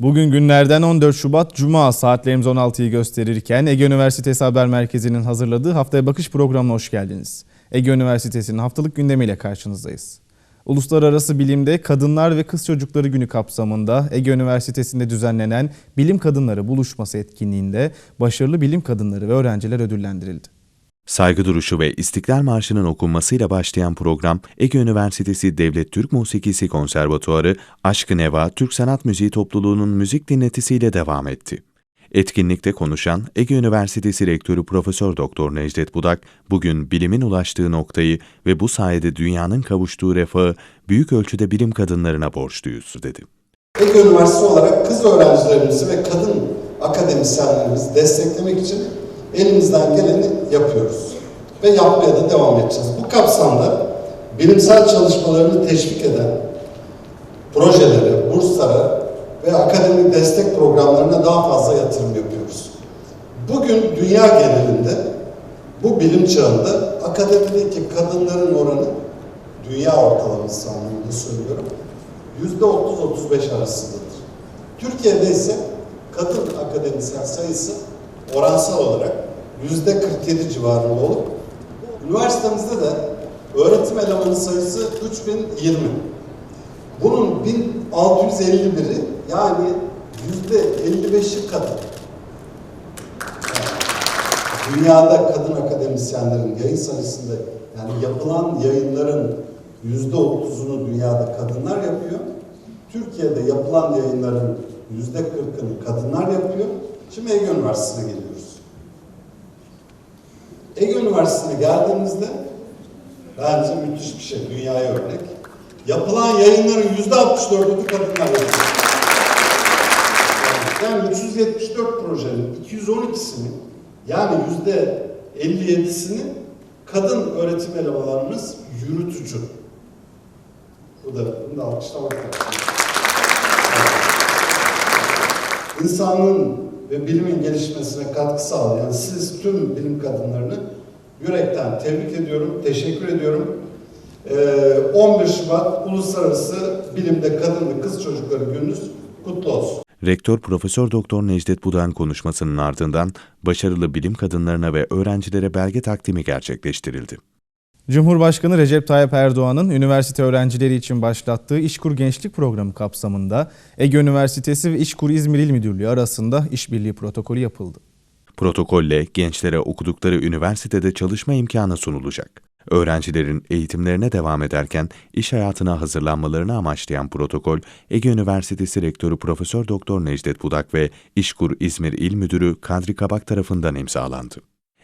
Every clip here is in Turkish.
Bugün günlerden 14 Şubat Cuma saatlerimiz 16'yı gösterirken Ege Üniversitesi Haber Merkezi'nin hazırladığı Haftaya Bakış programına hoş geldiniz. Ege Üniversitesi'nin haftalık gündemiyle karşınızdayız. Uluslararası Bilimde Kadınlar ve Kız Çocukları Günü kapsamında Ege Üniversitesi'nde düzenlenen Bilim Kadınları Buluşması etkinliğinde başarılı bilim kadınları ve öğrenciler ödüllendirildi. Saygı duruşu ve İstiklal Marşı'nın okunmasıyla başlayan program, Ege Üniversitesi Devlet Türk Musikisi Konservatuarı, Aşkı Neva Türk Sanat Müziği Topluluğu'nun müzik dinletisiyle devam etti. Etkinlikte konuşan Ege Üniversitesi Rektörü Profesör Doktor Necdet Budak, bugün bilimin ulaştığı noktayı ve bu sayede dünyanın kavuştuğu refahı büyük ölçüde bilim kadınlarına borçluyuz dedi. Ege Üniversitesi olarak kız öğrencilerimizi ve kadın akademisyenlerimizi desteklemek için elimizden geleni yapıyoruz. Ve yapmaya da devam edeceğiz. Bu kapsamda bilimsel çalışmalarını teşvik eden projelere, burslara ve akademik destek programlarına daha fazla yatırım yapıyoruz. Bugün dünya genelinde bu bilim çağında akademideki kadınların oranı dünya ortalaması anlamında söylüyorum %30-35 arasındadır. Türkiye'de ise kadın akademisyen sayısı oransal olarak %47 civarında olup üniversitemizde de öğretim elemanı sayısı 3020. Bunun 1651'i yani %55'i kadın. Dünyada kadın akademisyenlerin yayın sayısında yani yapılan yayınların yüzde otuzunu dünyada kadınlar yapıyor. Türkiye'de yapılan yayınların yüzde kırkını kadınlar yapıyor. Şimdi Ege Üniversitesi'ne geliyoruz. Ege Üniversitesi'ne geldiğimizde bence müthiş bir şey, dünyaya örnek. Yapılan yayınların yüzde 64'ü kadınlar yapıyor. Yani 374 projenin 212'sini yani yüzde 57'sini kadın öğretim elemanlarımız yürütücü. Bu da bunu da alkışlamak lazım. İnsanlığın ve bilimin gelişmesine katkı sağlayan siz tüm bilim kadınlarını yürekten tebrik ediyorum, teşekkür ediyorum. Ee, 11 Şubat Uluslararası Bilimde Kadın ve Kız Çocukları Gününüz kutlu olsun. Rektör Profesör Doktor Necdet Budak'ın konuşmasının ardından başarılı bilim kadınlarına ve öğrencilere belge takdimi gerçekleştirildi. Cumhurbaşkanı Recep Tayyip Erdoğan'ın üniversite öğrencileri için başlattığı İşkur Gençlik Programı kapsamında Ege Üniversitesi ve İşkur İzmir İl Müdürlüğü arasında işbirliği protokolü yapıldı. Protokolle gençlere okudukları üniversitede çalışma imkanı sunulacak. Öğrencilerin eğitimlerine devam ederken iş hayatına hazırlanmalarını amaçlayan protokol, Ege Üniversitesi Rektörü Profesör Doktor Necdet Budak ve İşkur İzmir İl Müdürü Kadri Kabak tarafından imzalandı.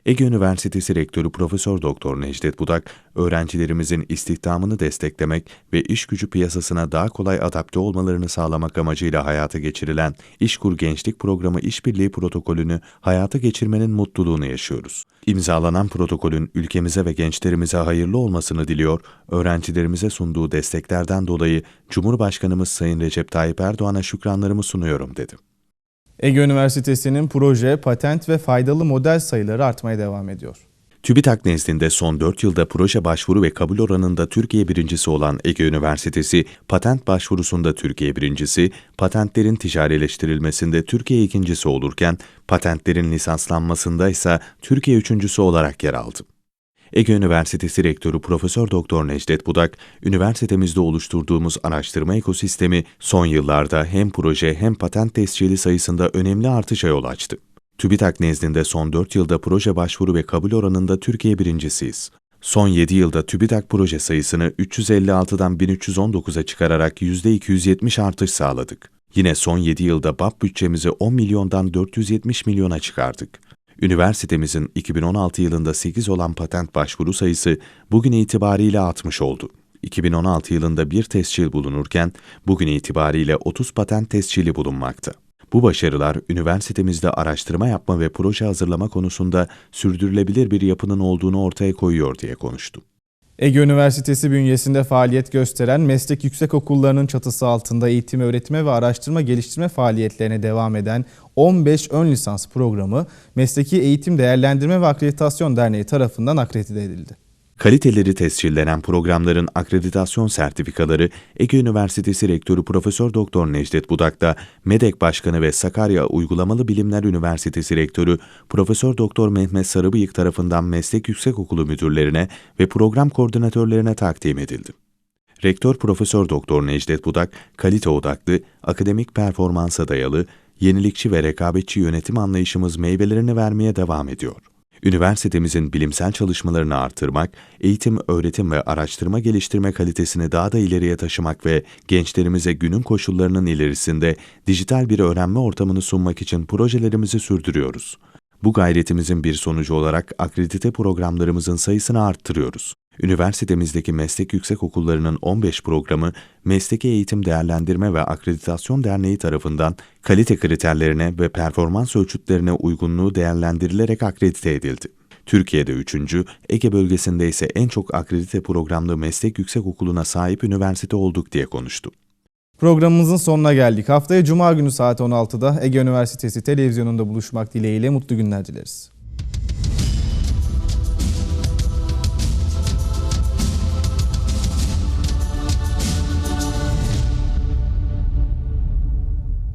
Ege Üniversitesi Rektörü Profesör Doktor Necdet Budak, öğrencilerimizin istihdamını desteklemek ve iş gücü piyasasına daha kolay adapte olmalarını sağlamak amacıyla hayata geçirilen İşkur Gençlik Programı İşbirliği Protokolünü hayata geçirmenin mutluluğunu yaşıyoruz. İmzalanan protokolün ülkemize ve gençlerimize hayırlı olmasını diliyor, öğrencilerimize sunduğu desteklerden dolayı Cumhurbaşkanımız Sayın Recep Tayyip Erdoğan'a şükranlarımı sunuyorum dedi. Ege Üniversitesi'nin proje, patent ve faydalı model sayıları artmaya devam ediyor. TÜBİTAK nezdinde son 4 yılda proje başvuru ve kabul oranında Türkiye birincisi olan Ege Üniversitesi, patent başvurusunda Türkiye birincisi, patentlerin ticarileştirilmesinde Türkiye ikincisi olurken, patentlerin lisanslanmasında ise Türkiye üçüncüsü olarak yer aldı. Ege Üniversitesi Rektörü Profesör Doktor Necdet Budak, üniversitemizde oluşturduğumuz araştırma ekosistemi son yıllarda hem proje hem patent tescili sayısında önemli artışa yol açtı. TÜBİTAK nezdinde son 4 yılda proje başvuru ve kabul oranında Türkiye birincisiyiz. Son 7 yılda TÜBİTAK proje sayısını 356'dan 1319'a çıkararak %270 artış sağladık. Yine son 7 yılda BAP bütçemizi 10 milyondan 470 milyona çıkardık. Üniversitemizin 2016 yılında 8 olan patent başvuru sayısı bugün itibariyle 60 oldu. 2016 yılında bir tescil bulunurken bugün itibariyle 30 patent tescili bulunmakta. Bu başarılar üniversitemizde araştırma yapma ve proje hazırlama konusunda sürdürülebilir bir yapının olduğunu ortaya koyuyor diye konuştu. Ege Üniversitesi bünyesinde faaliyet gösteren meslek yüksekokullarının çatısı altında eğitim, öğretime ve araştırma geliştirme faaliyetlerine devam eden 15 ön lisans programı Mesleki Eğitim Değerlendirme ve Akreditasyon Derneği tarafından akredite edildi. Kaliteleri tescillenen programların akreditasyon sertifikaları Ege Üniversitesi Rektörü Profesör Doktor Necdet Budak'ta, MEDEK Başkanı ve Sakarya Uygulamalı Bilimler Üniversitesi Rektörü Profesör Doktor Mehmet Sarıbıyık tarafından Meslek Yüksekokulu müdürlerine ve program koordinatörlerine takdim edildi. Rektör Profesör Doktor Necdet Budak, kalite odaklı, akademik performansa dayalı, yenilikçi ve rekabetçi yönetim anlayışımız meyvelerini vermeye devam ediyor. Üniversitemizin bilimsel çalışmalarını artırmak, eğitim, öğretim ve araştırma geliştirme kalitesini daha da ileriye taşımak ve gençlerimize günün koşullarının ilerisinde dijital bir öğrenme ortamını sunmak için projelerimizi sürdürüyoruz. Bu gayretimizin bir sonucu olarak akredite programlarımızın sayısını arttırıyoruz. Üniversitemizdeki meslek yüksekokullarının 15 programı Mesleki Eğitim Değerlendirme ve Akreditasyon Derneği tarafından kalite kriterlerine ve performans ölçütlerine uygunluğu değerlendirilerek akredite edildi. Türkiye'de 3. Ege bölgesinde ise en çok akredite programlı meslek yüksekokuluna sahip üniversite olduk diye konuştu. Programımızın sonuna geldik. Haftaya Cuma günü saat 16'da Ege Üniversitesi televizyonunda buluşmak dileğiyle mutlu günler dileriz.